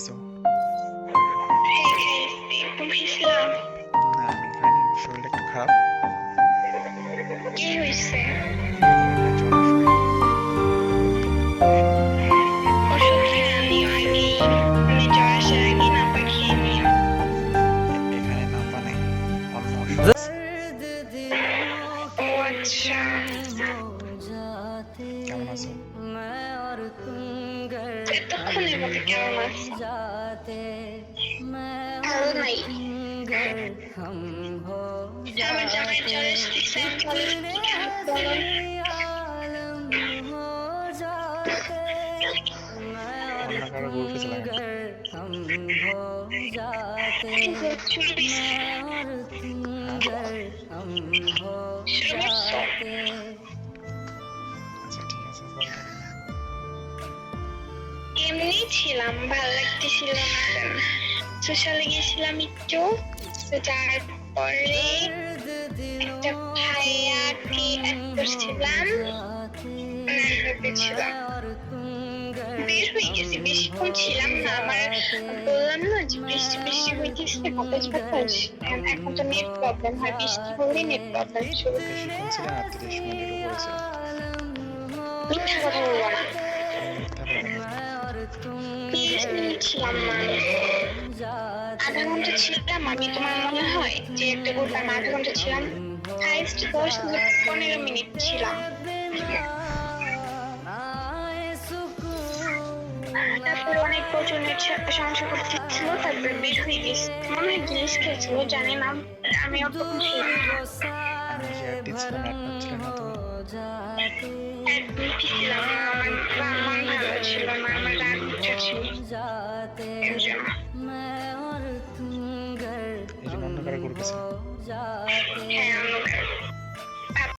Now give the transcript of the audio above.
খাইছো না আমি খাইনি শরীরটা একটু খারাপ। কি হয়েছে জ্বর আছে। ভালো নাই আমার জামাই জ্বর এসেছে চলে বলো এমনি ছিলাম ভালো লাগতেছিল না। সোশ্যালে গেছিলাম একটু তো তারপরে একটা ভাইয়াকে অ্যাড করছিলাম নাইভাবে ছিলাম বের হয়ে গেছি বেশিক্ষণ ছিলাম না আমার বললাম না যে বৃষ্টি বৃষ্টি হইতেছে বাতাস বাতাস এখন এখন তো নেট প্রবলেম হয় বৃষ্টি হলে নেট প্রবলেম শুরু বেশিক্ষণ ছিলেন আর তিরিশ মিনিটের উপরে ছিল মিথ্যা কথা বলব না ছিলাম না আমি। আধা ঘণ্টা ছিলাম আমি তোমার মনে হয় যে একটা গ্রুপ আমি আধা ঘণ্টা ছিলাম? হাইস্ট দশ পনেরো মিনিট ছিলাম। তারপর অনেক প্রচন্ডের সমস্যা করতেছিল তারপরে বের হয়ে গেছে। মনে হয় জিনিস খেয়েছিল জানি না আমি অত আমি যে ছিলাম ছিলাম আমার মন ভালো ছিল না আমার রাগ উঠেছিল। জন্য এই জন্য অন্য কারও গ্রুপে ছিলাম